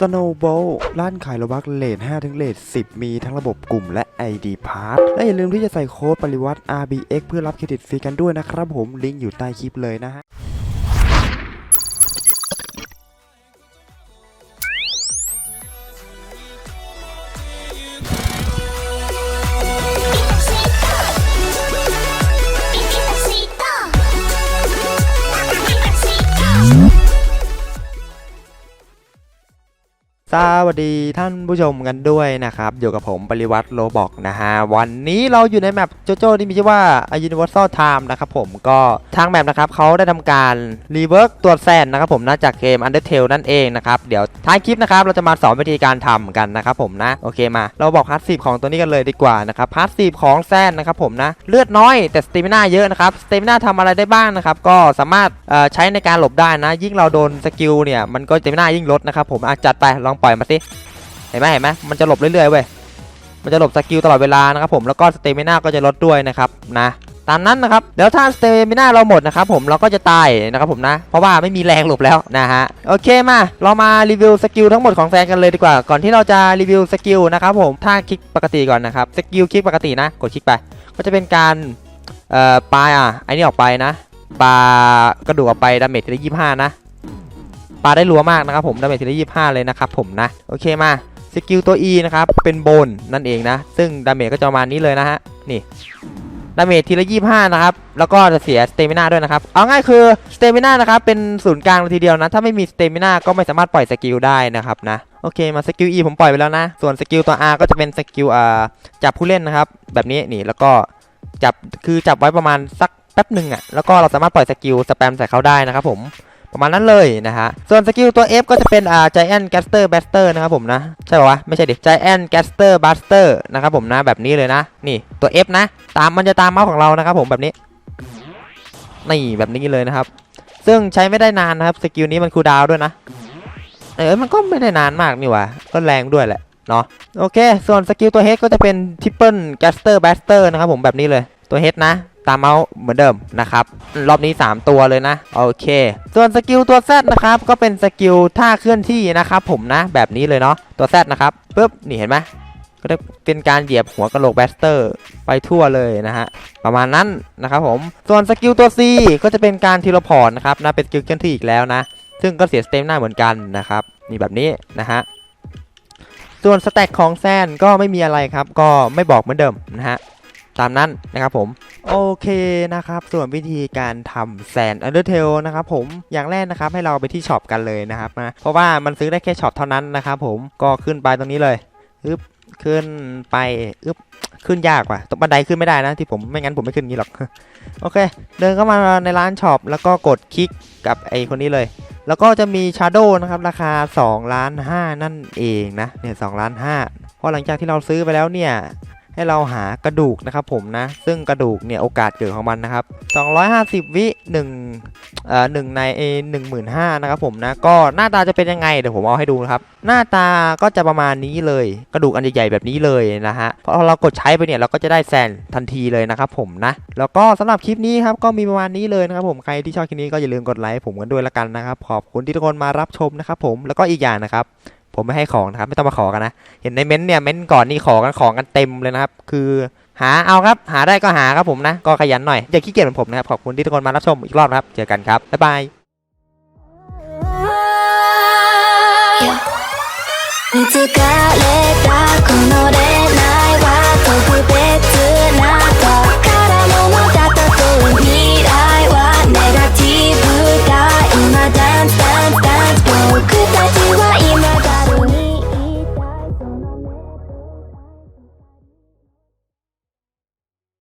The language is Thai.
Snowball ร้านขายโลบักเลท5ถึงเลท10 มีทั้งระบบกลุ่มและ ID Pass และอย่าลืมที่จะใส่โค้ดปริวัติ RBX เพื่อรับเครดิตฟรีกันด้วยนะครับผมลิงก์อยู่ใต้คลิปเลยนะฮะ สวัสดีท่านผู้ชมกันด้วยนะครับ อยู่กับผมปริวัติโลบอกนะฮะ วันนี้เราอยู่ในแมปโจโจ้ที่มีชื่อว่า Universal Time นะครับผมก็ทางแมปนะครับเขาได้ทำการรีเวิร์กตัวแซนนะครับผมนะจากเกม Undertale นั่นเองนะครับ เดี๋ยวท้ายคลิปนะครับเราจะมาสอนวิธีการทำกันนะครับผมนะ โอเคมาเราบอกพาร์ทสีของตัวนี้กันเลยดีกว่านะครับพาร์ทสีของแซนนะครับผมนะ เลือดน้อยแต่สเตมินาเยอะนะครับสเตมินาทำอะไรได้บ้างนะครับก็สามารถใช้ในการหลบได้นะ ยิ่งเราโดนสกิลเนี่ยมันก็สเตมินายิ่งลดนะครับผมอะจัดไปลองปล่อยมาสิเห็นไหมเห็นไหมมันจะหลบเรื่อยๆเว้ยมันจะหลบสกิลตลอดเวลานะครับผมแล้วก็สเตมิน่าก็จะลดด้วยนะครับนะตามนั้นนะครับแล้วถ้าสเตมิน่าเราหมดนะครับผมเราก็จะตายนะครับผมนะ เพราะว่าไม่มีแรงหลบแล้วนะฮะโอเคมา เรามารีวิวสกิลทั้งหมดของแซนกันเลยดีกว่า ก่อนที่เราจะรีวิวสกิลนะครับผมถ้าคลิกปกติก่อนนะครับสกิลคลิกปกตินะ กดคลิกไป ก็จะเป็นการเอ่อปลายอะไอ้นี่ออกไปนะปลากระดูกออกไปดาเมจทีละยี่ห้านะ ปาได้รัวมากนะครับผมดาเมจทีละยี่ห้าเลยนะครับผมนะ โอเคมาสกิลตัว E นะครับ เป็นโบนนั่นเองนะ ซึ่งดาเมจก็จะประมาณนี้เลยนะฮะ นี่ดาเมจทีละ 25 นะครับ แล้วก็จะเสียสเตมินาด้วยนะครับ เอาง่ายคือสเตมินานะครับ เป็นศูนย์กลางเลยทีเดียวนะ ถ้าไม่มีสเตมินาก็ไม่สามารถปล่อยสกิลได้นะครับนะ โอเค มาสกิล E ผมปล่อยไปแล้วนะ ส่วนสกิลตัว R ก็จะเป็นสกิลอ่าจับผู้เล่นนะครับ แบบนี้นี่ แล้วก็จับ คือจับไว้ประมาณสักแป๊บหนึ่งอะ แล้วก็เราสามารถปล่อยสกิลสแปมใส่เขาได้นะครับผม ประมาณนั้นเลยนะฮะ ส่วนสกิลตัว F ก็จะเป็นอ่า Giant Gaster Buster นะครับผมนะ ใช่ป่าวะ ไม่ใช่ดิ Giant Gaster Buster นะครับผมนะ แบบนี้เลยนะ นี่ตัว F นะ ตามมันจะตามเมาส์ของเรานะครับผมแบบนี้ นี่แบบนี้เลยนะครับ ซึ่งใช้ไม่ได้นานนะครับ สกิลนี้มันคูลดาวด้วยนะ เออมันก็ไม่ได้นานมากนี่หว่า ก็แรงด้วยแหละเนาะ โอเค ส่วนสกิลตัว H ก็จะเป็น Triple Gaster Buster นะครับผมแบบนี้เลย ตัว H นะ ตามเมาส์เหมือนเดิมนะครับ รอบนี้ 3 ตัวเลยนะ โอเค ส่วนสกิลตัว Z นะครับ ก็เป็นสกิลท่าเคลื่อนที่นะครับผมนะแบบนี้เลยเนาะตัว Z นะครับปุ๊บนี่เห็นไหมก็จะเป็นการเหยียบหัวกระโหลกแบสเตอร์ ไปทั่วเลยนะฮะ ประมาณนั้นนะครับผม ส่วนสกิลตัว C ก็จะเป็นการทีละพอร์ตนะครับนะเป็นสกิลเคลื่อนที่อีกแล้วนะ ซึ่งก็เสียสเต็มหน้าเหมือนกันนะครับนี่แบบนี้นะฮะส่วนสแต็กของแซนก็ไม่มีอะไรครับ ก็ไม่บอกเหมือนเดิมนะฮะ ตามนั้นนะครับผม โอเคนะครับ ส่วนวิธีการทำแซนอันเดอร์เทลนะครับผมอย่างแรกนะครับให้เราไปที่ช็อปกันเลยนะครับนะเพราะว่ามันซื้อได้แค่ช็อปเท่านั้นนะครับผมก็ขึ้นไปตรงนี้เลยอึ๊บขึ้นไปอึ๊บขึ้นยากว่ะตรงบันไดขึ้นไม่ได้นะที่ผมไม่งั้นผมไม่ขึ้นงี้หรอกโอเค เดินเข้ามาในร้านช็อปแล้วก็กดคลิกกับไอคนนี้เลย แล้วก็จะมีชาร์โดนะครับราคา2ล้าน5นั่นเองนะเนี่ย2ล้าน5เพราะหลังจากที่เราซื้อไปแล้วเนี่ย ให้เราหากระดูกนะครับผมนะ ซึ่งกระดูกเนี่ยโอกาสเกิดของมันนะครับ 250 วิ1เอ่อ1ในเอ15,000นะครับผมนะก็หน้าตาจะเป็นยังไงเดี๋ยวผมเอาให้ดูนะครับ หน้าตาก็จะประมาณนี้เลย กระดูกอันใหญ่ๆแบบนี้เลยนะฮะพอเรากดใช้ไปเนี่ยเราก็จะได้แซนทันทีเลยนะครับผมนะ แล้วก็สำหรับคลิปนี้ครับก็มีประมาณนี้เลยนะครับผมใครที่ชอบคลิปนี้ก็อย่าลืมกดไลค์ผมกันด้วยละกันนะครับขอบคุณที่ทุกคนมารับชมนะครับผมแล้วก็อีกอย่างนะครับ ผมไม่ให้ของนะครับไม่ต้องมาขอกันนะ เห็นในเม้นต์เนี่ยเม้นต์ก่อนนี่ขอกันของกันเต็มเลยนะครับ คือหาเอาครับ หาได้ก็หาครับผมนะ ก็ขยันหน่อย อย่าขี้เกียจเหมือนผมนะครับ ขอบคุณที่ทุกคนมารับชมอีกรอบนะครับ เจอกันครับ บ๊ายบาย 見つかる